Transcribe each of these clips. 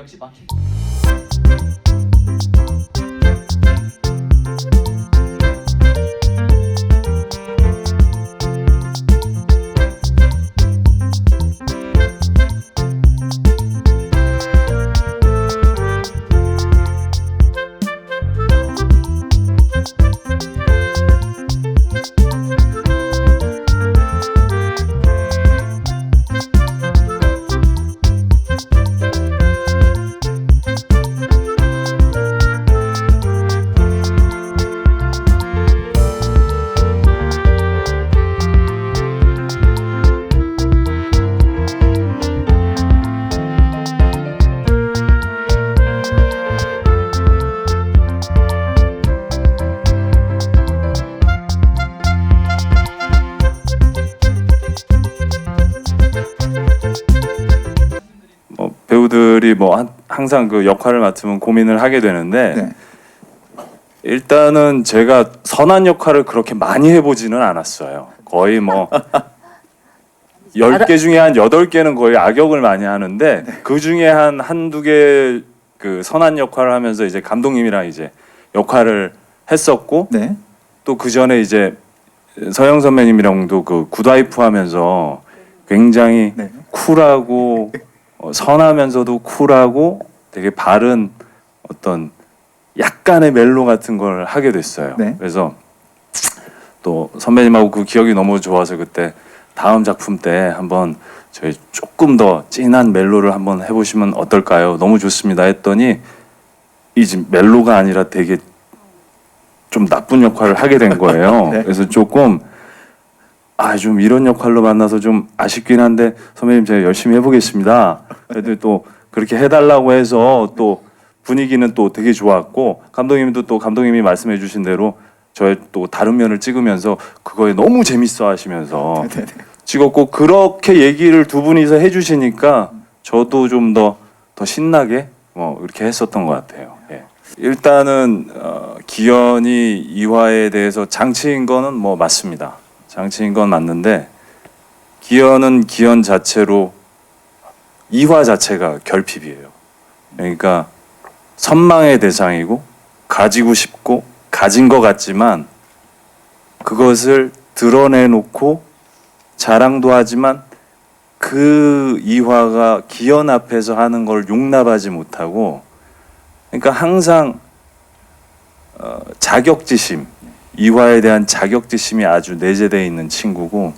역시 막히. 배우들이 뭐 한- 항상 그 역할을 맡으면 고민을 하게 되는데 네. 일단은 제가 선한 역할을 그렇게 많이 해보지는 않았어요. 거의 뭐 10개 중에 한 8개는 거의 악역을 많이 하는데 그 중에 한 한두 개 그 선한 역할을 하면서 이제 감독님이랑 이제 역할을 했었고 네. 또 그 전에 이제 서영 선배님이랑도 그 굿와이프 하면서 굉장히 네. 쿨하고 어, 선하면서도 쿨하고 되게 바른 어떤 약간의 멜로 같은 걸 하게 됐어요. 네. 그래서 또 선배님하고 그 기억이 너무 좋아서 그때 다음 작품 때 한번 저희 조금 더 진한 멜로를 한번 해보시면 어떨까요? 너무 좋습니다. 했더니 이 지금 멜로가 아니라 되게 좀 나쁜 역할을 하게 된 거예요. 네. 그래서 조금 아 좀 이런 역할로 만나서 좀 아쉽긴 한데 선배님 제가 열심히 해보겠습니다. 그래도 또 그렇게 해달라고 해서 또 분위기는 또 되게 좋았고 감독님도 또 감독님이 말씀해주신 대로 저의 또 다른 면을 찍으면서 그거에 너무 재밌어 하시면서. 찍었고 그렇게 얘기를 두 분이서 해주시니까 저도 좀 더 더 신나게 뭐 이렇게 했었던 것 같아요. 예. 일단은 어, 기현이 이화에 대해서 장치인 거는 뭐 맞습니다. 장치인 건 맞는데 기현은 기현 자체로 이화 자체가 결핍이에요. 그러니까 선망의 대상이고 가지고 싶고 가진 것 같지만 그것을 드러내놓고 자랑도 하지만 그 이화가 기현 앞에서 하는 걸 용납하지 못하고 그러니까 항상 어, 자격지심 이화에 대한 자격지심이 아주 내재되어 있는 친구고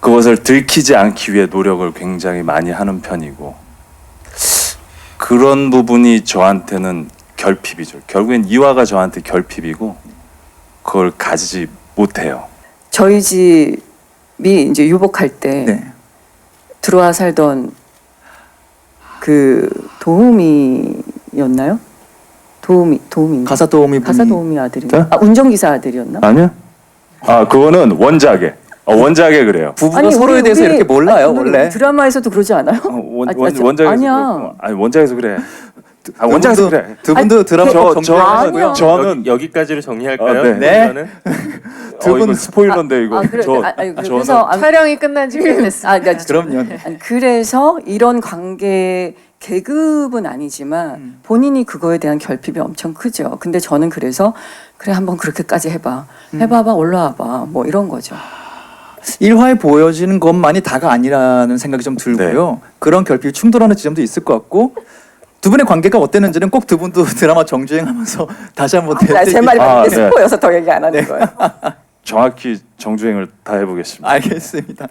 그것을 들키지 않기 위해 노력을 굉장히 많이 하는 편이고 그런 부분이 저한테는 결핍이죠. 결국엔 이화가 저한테 결핍이고 그걸 가지지 못해요. 저희 집이 이제 유복할 때 네. 들어와 살던 그 도우미였나요? 도우미 도우미 가사 도우미 분이 가사 도우미 아들이 네? 아 운전기사 아들이었나? 아니요? 아 그거는 원작에 어, 원작에 그래요. 부부가 아니, 서로에 우리- 대해서 우리- 이렇게 몰라요 아니, 우리 원래. 드라마에서도 그러지 않아요? 어, 원, 아, 원, 아, 원작에서 아니야. 그렇구나. 아니 원작에서 그래. 아두 원작에서 그래. 두 분도 드라마 저- 정 저-. 저는 여기, 까지로 정리할까요? 아, 네. 네. 이거는? 두 분- 분 스포일러인데 이거. 아, 그래, 저, 아, 아니, 저는 그래서 아, 촬영이 끝난 지꽤 됐어요. 아, 그러니까 그럼요. 아니, 그래서 이런 관계 계급은 아니지만 음. 본인이 그거에 대한 결핍이 엄청 크죠. 근데 저는 그래서 그래 한번 그렇게까지 해봐, 음. 해봐봐 올라와봐 뭐 이런 거죠. 일화에 보여지는 것만이 다가 아니라는 생각이 좀 들고요. 네. 그런 결핍이 충돌하는 지점도 있을 것 같고 두 분의 관계가 어땠는지는 꼭 두 분도 드라마 정주행하면서 다시 한번 아, 제 말이 아, 맞는데 네. 스포여서 더 얘기 안 하는 거예요. 정확히 정주행을 다 해보겠습니다. 알겠습니다.